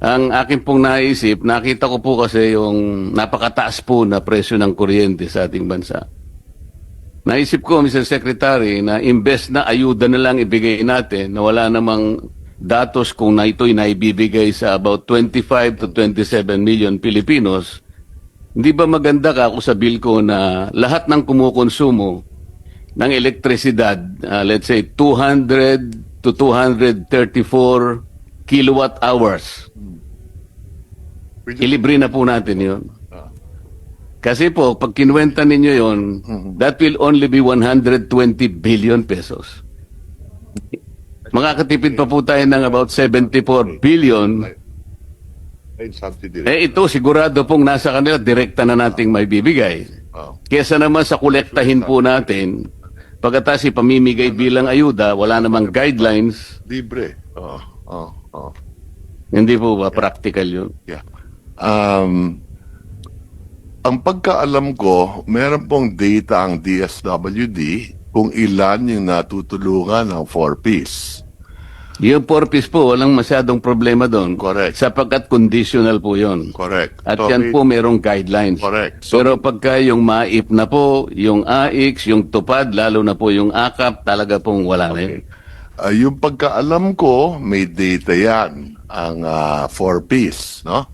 Ang akin pong naisip, nakita ko po kasi yung napakataas po na presyo ng kuryente sa ating bansa. Naisip ko, Mr. Secretary, na imbes na ayuda na lang ibigay natin, na wala namang datos kung na ito'y naibibigay sa about 25 to 27 million Pilipinos, hindi ba maganda ka ako sa bill ko na lahat ng kumukonsumo ng elektrisidad, ah, let's say 200 to 234 kilowatt hours, ilibre na po natin yun. Kasi po, pag kinuwenta ninyo yon, that will only be 120 billion pesos. Makakatipid pa po tayo ng about 74 billion. Eh ito, sigurado pong nasa kanila, direkta na nating may bibigay. Oh. Kesa naman sa kolektahin po natin, pagkatapos ipamimigay bilang ayuda, wala namang guidelines, Libre. Oo. Oo. Oo. hindi po ba practical yun? Yeah. Um, ang pagkaalam ko, meron pong data ang DSWD kung ilan yung natutulungan ng 4Ps. Yung purpose po, walang masyadong problema doon. Correct. Sapagkat conditional po yun. Correct. At So, yan po merong guidelines. Correct. So, Pero pagka yung MAIP na po, yung AIX, yung TUPAD, lalo na po yung AKAP, talaga pong wala na yun. Ah, yung pagkaalam ko, may data yan, ang 4Ps, no?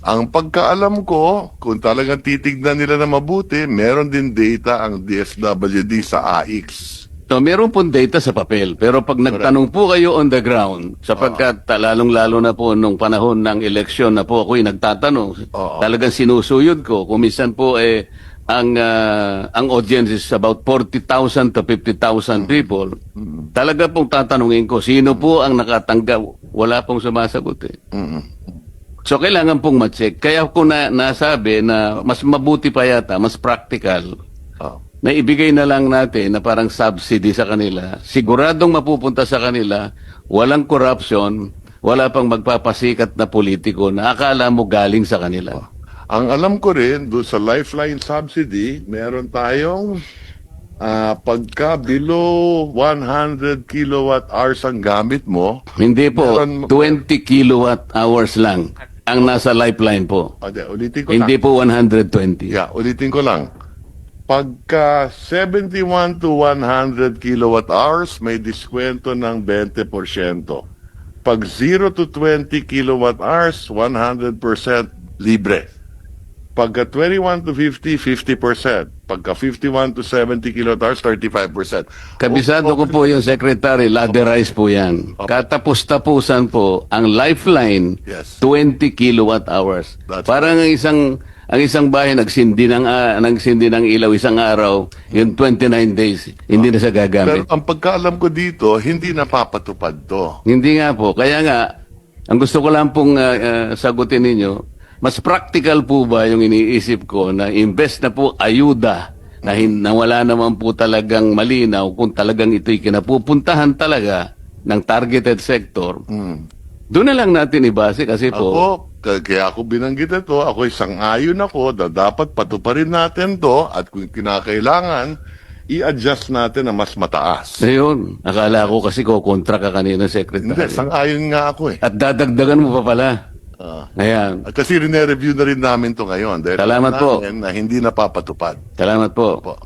Ang pagkaalam ko, kung talagang titignan nila na mabuti, meron din data ang DSWD sa AX. So, meron pong data sa papel. Pero pag nagtanong po kayo on the ground, sapagkat Ah. lalong-lalo na po nung panahon ng eleksyon na po ako'y nagtatanong, Oo. talagang sinusuyod ko. Kung minsan po eh, ang, ah, ang audience is about 40,000 to 50,000 people. Talaga pong tatanungin ko, sino po ang nakatanggap? Wala pong sumasagot eh. Mm. So kailangan pong ma-check. Kaya ko na nasabi na mas mabuti pa yata, mas practical, Oh. na ibigay na lang natin na parang subsidy sa kanila. Siguradong mapupunta sa kanila, walang corruption, wala pang magpapasikat na politiko na akala mo galing sa kanila. Ang alam ko rin, doon sa Lifeline Subsidy, meron tayong ah, pagka below 100 kilowatt hours ang gamit mo, Hindi po, Meron- 20 kilowatt hours lang ang nasa lifeline po. Ade, ulitin ko Hindi lang. po 120. Yeah, ulitin ko lang. Pagka 71 to 100 kilowatt hours, may diskwento ng 20%. Pag 0 to 20 kilowatt hours, 100% libre. Pagka 21 to 50, 50%. Pagka 51 to 70 kilowatt hours, 35%. Kabisado ko po yung secretary, laderize po yan. Katapos-tapusan po, ang lifeline, Yes. 20 kilowatt hours. That's Parang ang isang ang isang bahay nagsindi ng ah, nagsindi ng ilaw isang araw, yung 29 days, hindi na siya Pero gagamit. ang pagkaalam ko dito, hindi napapatupad to. Hindi nga po. Kaya nga, ang gusto ko lang pong ah, ah, sagutin ninyo, mas practical po ba yung iniisip ko na invest na po ayuda na, hin- na wala naman po talagang malinaw kung talagang ito'y kinapupuntahan talaga ng targeted sector, Hmm. doon na lang natin ibase kasi po, Ako, k- kaya ako binanggit ito, ako isang ayon ako na dapat patuparin natin to at kung kinakailangan, i-adjust natin na mas mataas. ayun, akala ko kasi ko kontra ka kanina, Hindi, Secretary. isang ayon nga ako eh. At dadagdagan mo pa pala. Ah. Ayan. At kasi rine-review na rin namin to ngayon. Dahil Salamat alam po. Na hindi napapatupad. Salamat po. Po.